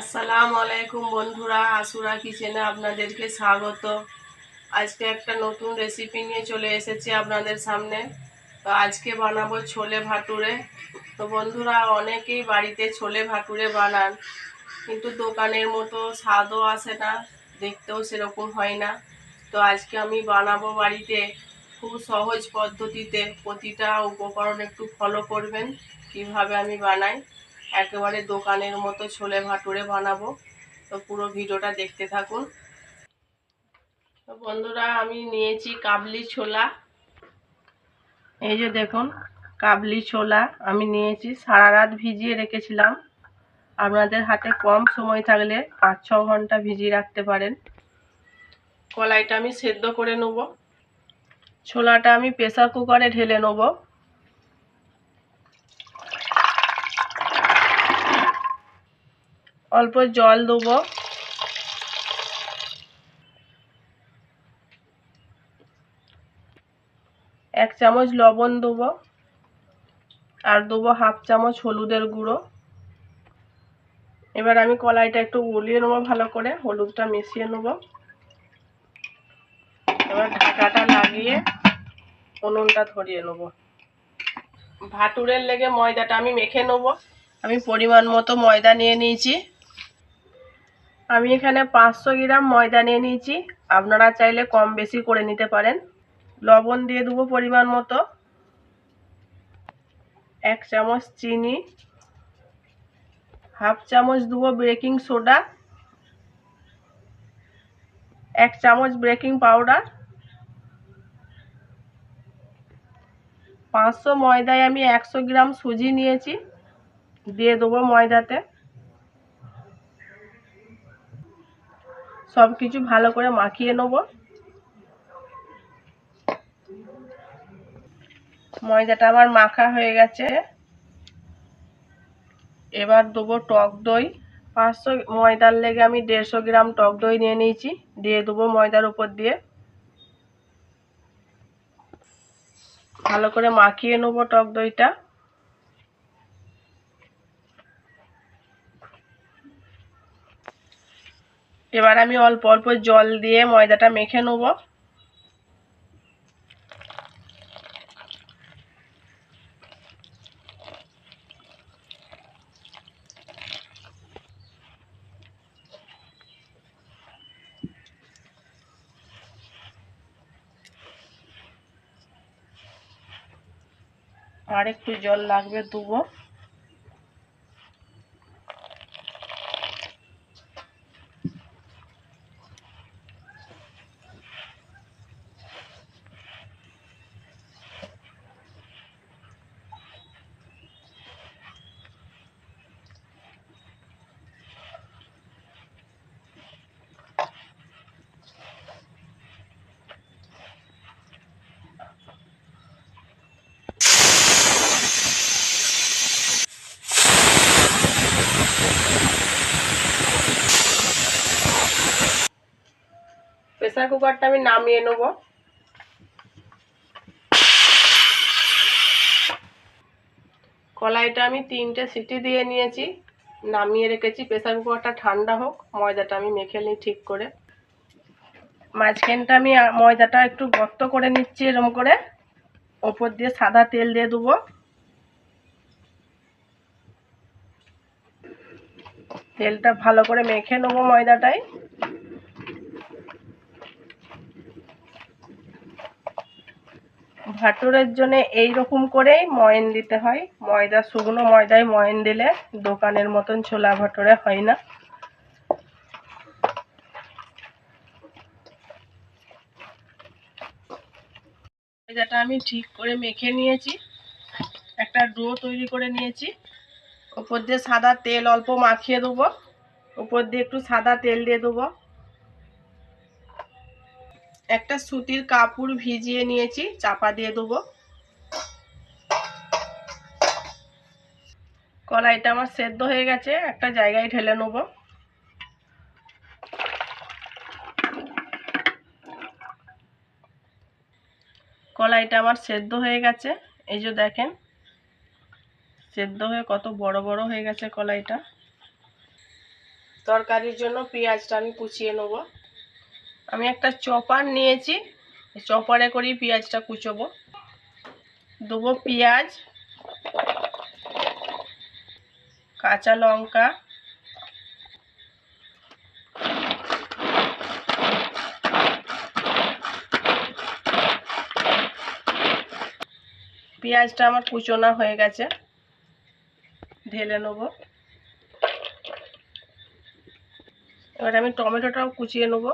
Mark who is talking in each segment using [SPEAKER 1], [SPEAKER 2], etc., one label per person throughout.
[SPEAKER 1] আসসালামু আলাইকুম বন্ধুরা আসুরা কিচেনে আপনাদেরকে স্বাগত। আজকে একটা নতুন রেসিপি নিয়ে চলে এসেছি আপনাদের সামনে। তো আজকে বানাবো ছোলে ভাটুরে। তো বন্ধুরা, অনেকেই বাড়িতে ছোলে ভাটুরে বানান, কিন্তু দোকানের মতো স্বাদও আসে না, দেখতেও সেরকম হয় না। তো আজকে আমি বানাবো বাড়িতে খুব সহজ পদ্ধতিতে প্রতিটা উপকরণ একটু ফলো করবেন, কীভাবে আমি বানাই। একেবারে দোকানের মতো ছোলে ভাটুরে বানাবো। তো পুরো ভিডিওটা দেখতে থাকুন। তো বন্ধুরা, আমি নিয়েছি কাবলি ছোলা। এই যে দেখুন, কাবলি ছোলা আমি নিয়েছি। সারা রাত ভিজিয়ে রেখেছিলাম। আপনাদের হাতে কম সময় থাকলে পাঁচ, ছ ঘণ্টা ভিজিয়ে রাখতে পারেন। কলাইটা আমি সেদ্ধ করে নেব। ছোলাটা আমি প্রেসার কুকারে ঢেলে নেব। অল্প জল দেবো। এক চামচ লবণ দেবো। আর দেবো হাফ চামচ হলুদের গুঁড়ো। এবার আমি কলাইটা একটু গুলিয়ে নেব ভালো করে, হলুদটা মিশিয়ে নেব। এবার ঢাকাটা লাগিয়ে উনুনটা ধরিয়ে নেব। ভাটুরের লেগে ময়দাটা আমি মেখে নেব। আমি পরিমাণ মতো ময়দা নিয়ে নিয়েছি। আমি এখানে পাঁচশো গ্রাম ময়দা নিয়ে নিয়েছি। আপনারা চাইলে কম বেশি করে নিতে পারেন। লবণ দিয়ে দেবো পরিমাণ মতো। এক চামচ চিনি। হাফ চামচ দেবো বেকিং সোডা। এক চামচ বেকিং পাউডার। পাঁচশো ময়দায় আমি একশো গ্রাম সুজি নিয়েছি। দিয়ে দেবো ময়দাতে। সব কিছু ভালো করে মাখিয়ে নেব। ময়দাটা আমার মাখা হয়ে গেছে। এবার দেবো টক দই। পাঁচশো ময়দার লেগে আমি দেড়শো গ্রাম টক দই নিয়ে নিয়েছি। দিয়ে দেবো ময়দার উপর দিয়ে। ভালো করে মাখিয়ে নেব টক দইটা। এবার আমি অল্প অল্প জল দিয়ে ময়দাটা মেখে নেব। আর একটু জল লাগবে দেবো প্রেসার কুকারটা আমি নামিয়ে নেব। কলাইটা আমি তিনটে সিটি দিয়ে নিয়েছি, নামিয়ে রেখেছি, প্রেসার কুকারটা ঠান্ডা হোক, ময়দাটা আমি মেখে নিই ঠিক করে। মাঝখানটা আমি ময়দাটা একটু গর্ত করে নিচ্ছি এরম করে, ওপর দিয়ে সাদা তেল দিয়ে দেবো। তেলটা ভালো করে মেখে নেব ময়দাটায়। ভাটুরের জন্য এই রকম করেই ময়ন দিতে হয়। ময়দা, শুকনো ময়দায় ময়ন দিলে দোকানের মতন ছোলা ভাটুরে হয় না। ময়দাটা আমি ঠিক করে মেখে নিয়েছি। একটা ডো তৈরি করে নিয়েছি। উপর দিয়ে সাদা তেল অল্প মাখিয়ে দেবো। উপর দিয়ে একটু সাদা তেল দিয়ে দেবো। একটা সুতির কাপড় ভিজিয়ে নিয়েছি, চাপা দিয়ে দেবো কলাইটা আমার সেদ্ধ হয়ে গেছে, একটা জায়গায় ঢেলে নেব। কলাইটা আমার সেদ্ধ হয়ে গেছে, এই যে দেখেন, সেদ্ধ হয়ে কত বড় বড় হয়ে গেছে কলাইটা তরকারির জন্য পেঁয়াজটা আমি কুচিয়ে নেব। আমি একটা চপার নিয়েছি। চপারে করেই পেঁয়াজটা কুচোবো। দেবো পেঁয়াজ, কাঁচা লঙ্কা, পেঁয়াজটা আমার কুচোনা হয়ে গেছে। ঢেলে নেব। এবার আমি টমেটোটাও কুচিয়ে নেব।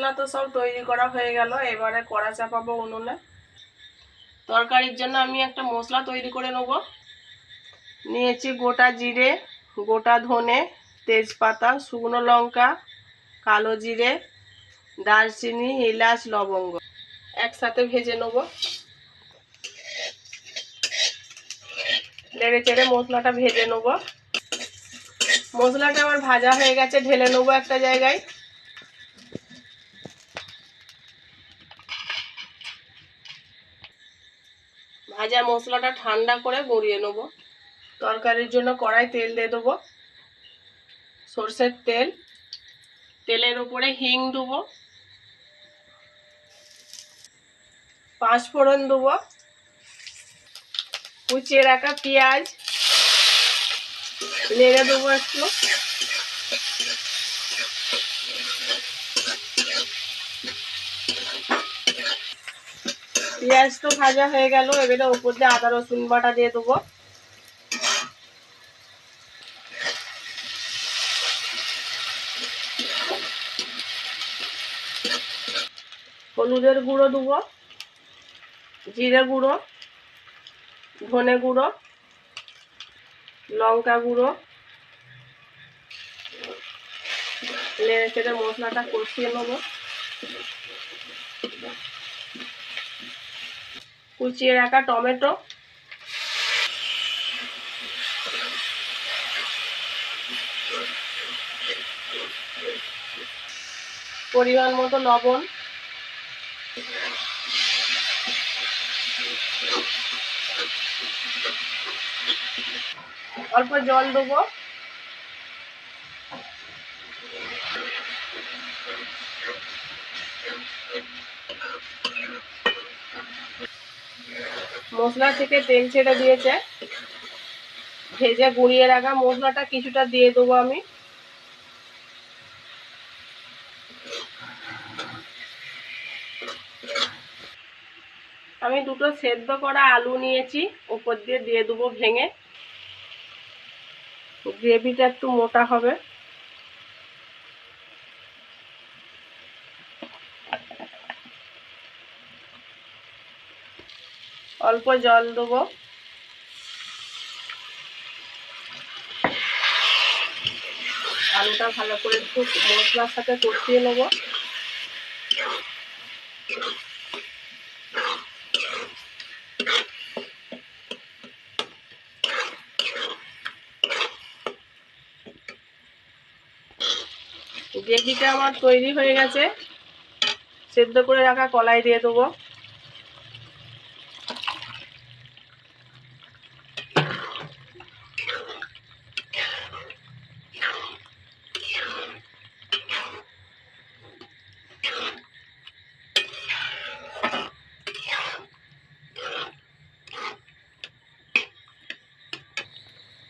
[SPEAKER 1] মশলা তো সব তৈরি করা হয়ে গেল, এবারে কড়া চাপাবো উনুনে। তরকারির জন্য আমি একটা মশলা তৈরি করে নেব। নিয়েছি গোটা জিরে, গোটা ধনে, তেজপাতা, শুকনো লঙ্কা, কালো জিরে, দারচিনি, এলাচ, লবঙ্গ একসাথে ভেজে নেব। নেড়ে চেড়ে মশলাটা ভেজে নেব। মশলাটা আমার ভাজা হয়ে গেছে, ঢেলে নেব একটা জায়গায় ভাজা মশলাটা ঠান্ডা করে গড়িয়ে নেব। তরকারির জন্য কড়াই তেল দিয়ে দেবো। সর্ষের তেল। তেলের উপরে হিং দেবো। পাঁচ ফোড়ন দেবো। কুচিয়ে রাখা পেঁয়াজ। নেড়ে দেবো একটু। পেঁয়াজ তো ভাজা হয়ে গেল, এবারে ওপর দিয়ে আদা, রসুন বাটা দিয়ে দেবো। হলুদের গুঁড়ো দেবো, জিরে গুঁড়ো, ধনে গুঁড়ো, লঙ্কা গুঁড়ো। নেড়ে চেড়ে মশলাটা কষিয়ে নেব। কুচিয়ে রাখা টমেটো। পরিমাণ মতো লবণ। অল্প জল দেবো। মশলা থেকে তেল ছেড়ে দিয়েছে। ভেজে গুঁড়িয়ে রাখা মশলাটা কিছুটা দিয়ে দেবো আমি। আমি দুটো সেদ্ধ করা আলু নিয়েছি উপর দিয়ে দিয়ে দেবো ভেঙে। গ্রেভিটা একটু মোটা হবে। অল্প জল দেবো। আলুটা ভালো করে একটু মশলার সাথে কষিয়ে নেব। গ্রেভিটা আমার তৈরি হয়ে গেছে। সেদ্ধ করে রাখা কলাই দিয়ে দেবো।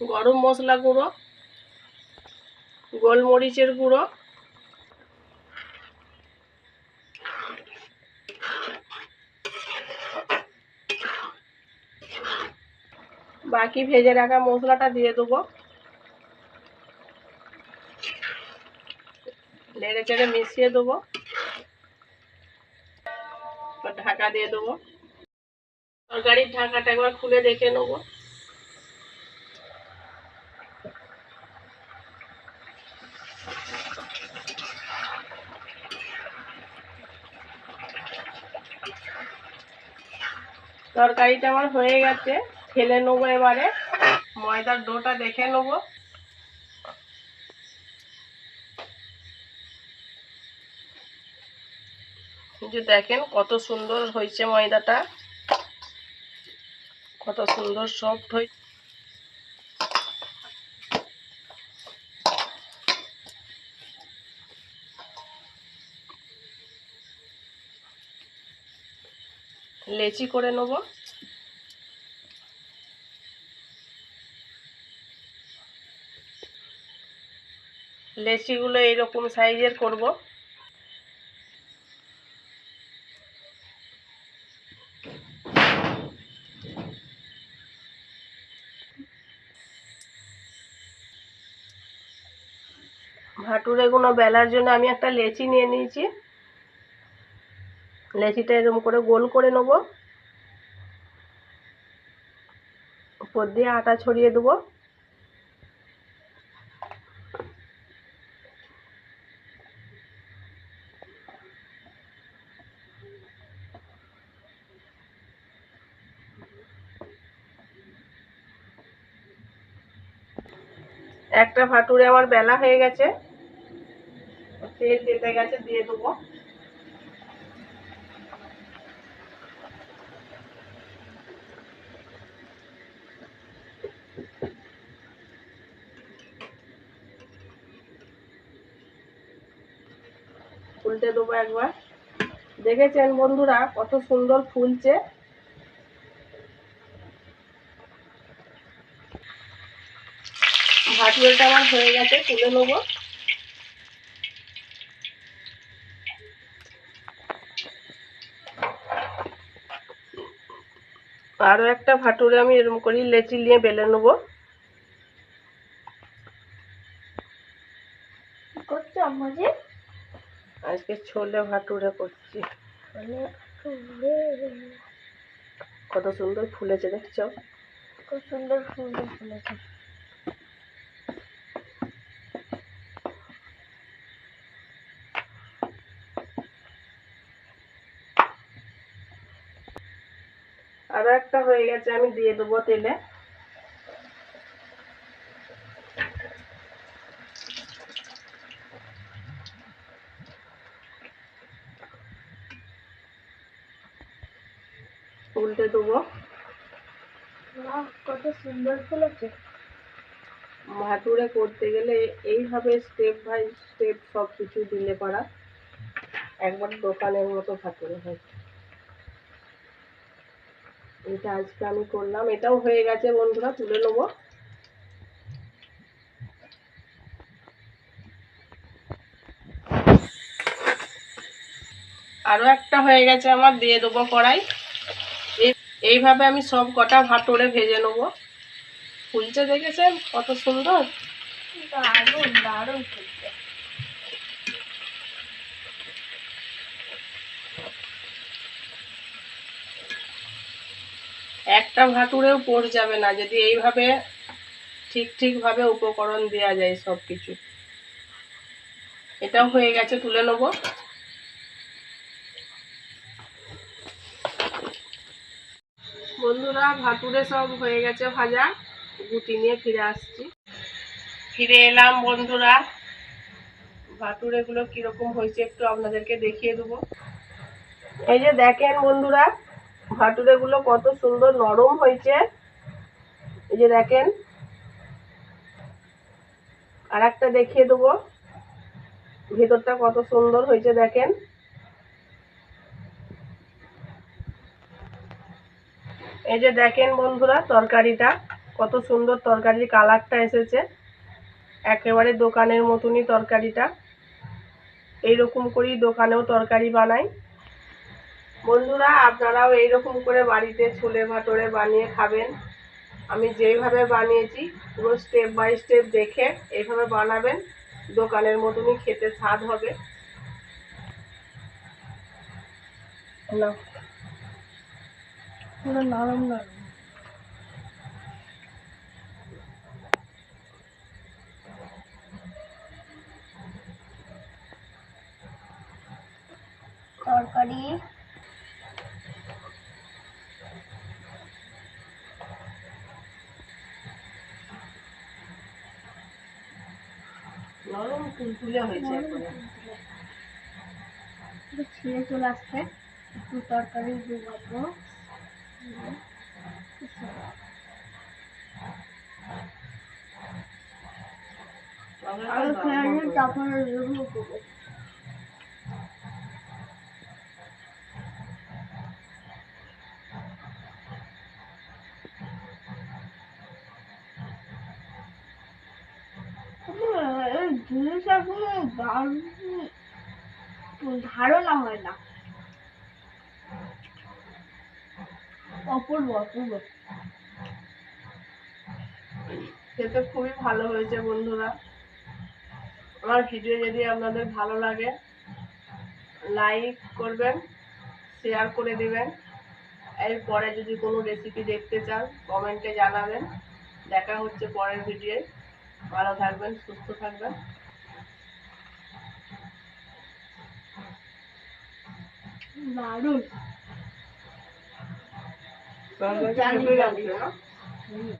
[SPEAKER 1] গরম মশলা গুঁড়ো, গোলমরিচের গুঁড়ো, বাকি ভেজে রাখা মশলাটা দিয়ে দেবো। নেড়ে চেড়ে মিশিয়ে দেবো। ঢাকা দিয়ে দেবো। তরকারির ঢাকাটা একবার খুলে দেখে নেব। তরকারিটা আমার হয়ে গেছে। ঢেলে নেব এবারে। ময়দার ডোটা দেখে নেব। যে দেখেন কত সুন্দর হয়েছে ময়দাটা। কত সুন্দর সফট হয়েছে। লেচি করে নেব। লেচিগুলো এইরকম সাইজের করব। ভাটুরেগুলো বেলার জন্য আমি একটা লেচি নিয়ে নিয়েছি। লেচিটা এরকম করে গোল করে নেব। উপর দিয়ে আটা ছড়িয়ে দেবো। একটা ভাটুরে আমার বেলা হয়ে গেছে। তেল তেতে গেছে, দিয়ে দেবো। উল্টে দেবো একবার। দেখেছেন বন্ধুরা, কত সুন্দর ফুলছে। ভাটুরেটা আমার হয়ে গেছে, তুলে নেব। আরও একটা ভাটুরে আমি এরকম করি লেচি নিয়ে বেলে নেব
[SPEAKER 2] করছ আমাকে
[SPEAKER 1] আজকে ছোলে ভাটুরে করছি। কত সুন্দর ফুলেছে দেখছ?
[SPEAKER 2] খুব সুন্দর ফুল ফুলেছে।
[SPEAKER 1] আরও একটা হয়ে গেছে আমি দিয়ে দেবো তেলে।
[SPEAKER 2] কত সুন্দর ফুলেছে
[SPEAKER 1] ভাটুরে করতে গেলে এইভাবে স্টেপ বাই স্টেপ সব কিছু দিলে পারা একবার দোকানের মতো ভাটুরে হয়। এটা আজকে আমি করলাম। এটাও হয়ে গেছে বন্ধুরা, তুলে নেব। আরও একটা হয়ে গেছে আমার, দিয়ে দেবো কড়াই। এইভাবে আমি সব কটা ভাটুরে ভেজে নেব। ফুলছে দেখেছেন? কত সুন্দর।
[SPEAKER 2] দারুণ দারুণ ফুলছে।
[SPEAKER 1] একটা ভাটুরেও পড় যাবে না যদি এইভাবে ঠিক ঠিকভাবে উপকরণ দেওয়া যায় সব কিছু এটাও হয়ে গেছে তুলে নেব। বন্ধুরা ভাটুরে সব হয়ে গেছে ভাজা। গুটি নিয়ে ফিরে আসছি। ফিরে এলাম বন্ধুরা। ভাটুরেগুলো কীরকম হয়েছে একটু আপনাদেরকে দেখিয়ে দেবো। এই যে দেখেন বন্ধুরা ভাটুরেগুলো কত সুন্দর নরম হয়েছে। এই যে দেখেন। আর একটা দেখিয়ে দেবো। ভেতরটা কত সুন্দর হয়েছে দেখেন। এই যে দেখেন বন্ধুরা, তরকারিটা, কত সুন্দর তরকারির কালারটা এসেছে। একেবারে দোকানের মতনই তরকারিটা। এইরকম করেই দোকানেও তরকারি বানাই। বন্ধুরা, আপনারাও এইরকম করে বাড়িতে ছোলে ভাটরে বানিয়ে খাবেন। আমি যেইভাবে বানিয়েছি, পুরো স্টেপ বাই স্টেপ দেখে এইভাবে বানাবেন, দোকানের মতনই খেতে স্বাদ হবে। না
[SPEAKER 2] পুরো নরম নরম। তরকারি।
[SPEAKER 1] নরম তুলতুলে হয়েছে একবারে।
[SPEAKER 2] ছিঁড়ে চলে আসছে। একটু তরকারি ডুবাবো আর খেয়ে তারপরে কোনো ধারণা হয় না। অপূর্ব অপূর্ব।
[SPEAKER 1] খেতে খুবই ভালো হয়েছে বন্ধুরা। আমার ভিডিও যদি আপনাদের ভালো লাগে লাইক করবেন শেয়ার করে দিবেন। এরপরে যদি কোনো রেসিপি দেখতে চান কমেন্টে জানাবেন। দেখা হচ্ছে পরের ভিডিওয়ে ভালো থাকবেন সুস্থ থাকবেন।
[SPEAKER 2] দারুণ।